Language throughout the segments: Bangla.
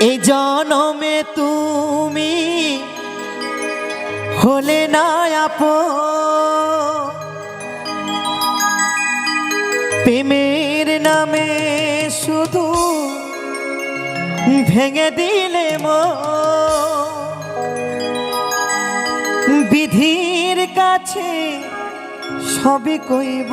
এই জনমে তুমি হলে না আপো প্রেমের নামে শুধু ভেঙে দিলে মো বিধির কাছে সবই কইব।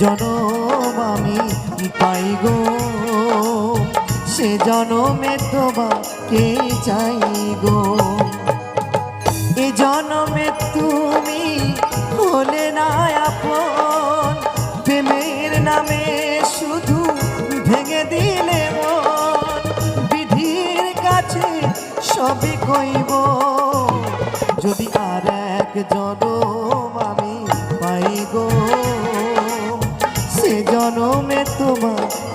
জনম আমি পাই গো? সে জনমে তোমাকে চাই গো? এ জনমে তুমি হলে না আপন, প্রেমের নামে শুধু ভেঙে দিলে মন। বিধির কাছে সবই কইব, যদি আর এক জনম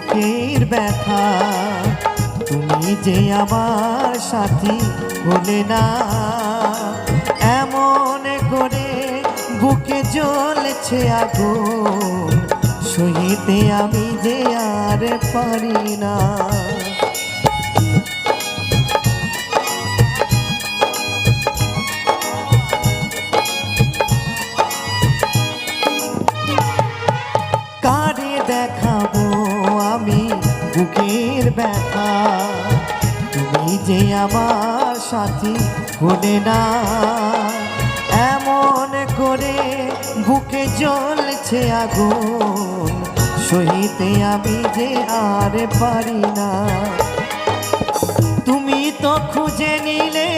বুকের ব্যথা। তুমি যে আমার সাথী বলে না। এমন করে বুকে জ্বলছে আগুন। সহিতে আমি যে আর পারি না। আমার সাথী হলে না। এমন করে বুকে জ্বলছে আগুন, সহিতে আমি যে আর পারি না। তুমি তো খুঁজে নিলে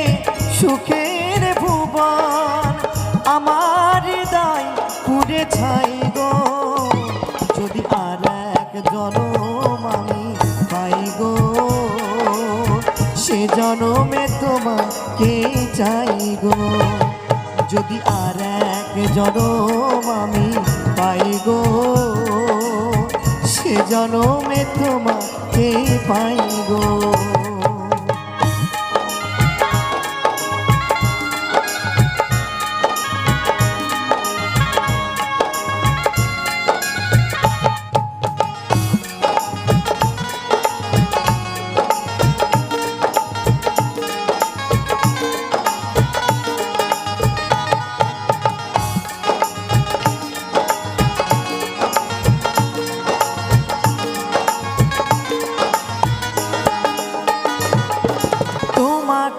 সুখের ভুবন, আমার দায় পুড়ে ছাই গো। যদি আর এক জনম আমি জনমে তোমাকে চাই গো? যদি আর এক জনম আমি পাই গো, সে জনমে তোমাকে পাই গো?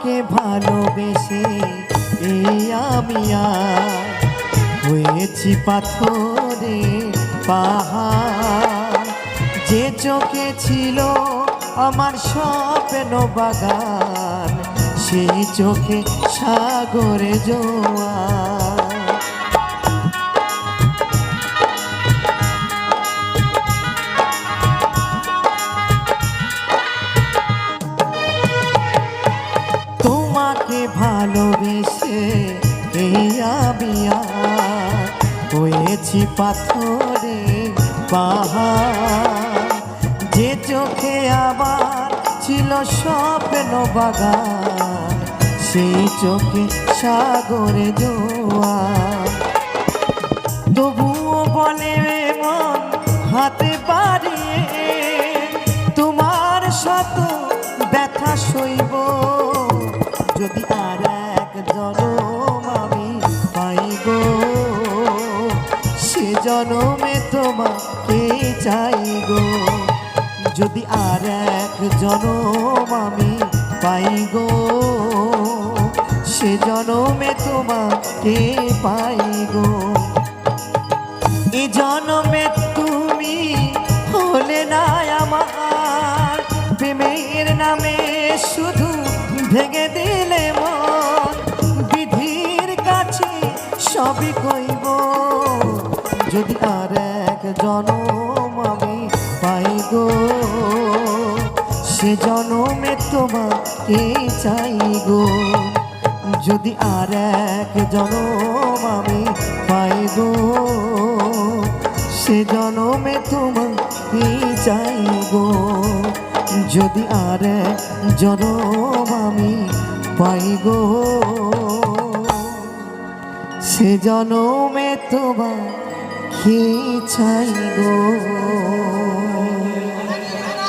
তোমাকে ভালোবেসে, এই আমি হয়েছি পাথরে পাহাড়। যে চোখে ছিল আমার স্বপ্ন বাগান, সেই চোখে সাগরে জোয়ার। হয়েছি পাথরে পাহাড়। যে চোখে আবার ছিল স্বপ্ন বাগান, সেই চোখে সাগরে জোয়া তবুও বলে মন হাতে পারিয়ে তোমার শত ব্যথা সইব। যদি জনমে তোমাকে চাই যদি আর এক জনম আমি পাই গো, সে জনমে তোমাকে পাই গো। এ জনমে তুমি হলে না আমার, প্রেমের নামে শুধু ভেঙে দিলে মন। বিধির কাছে সবই কইব যদি আর এক জনম আমি পাই গো, সে জনমে তোমাকে চাই গো। যদি আর এক জনম আমি পাই গো, সে জনমে তোমাকে চাই গো। যদি আর জনম আমি পাই গো, সে জনমে তোমাকে চাই গো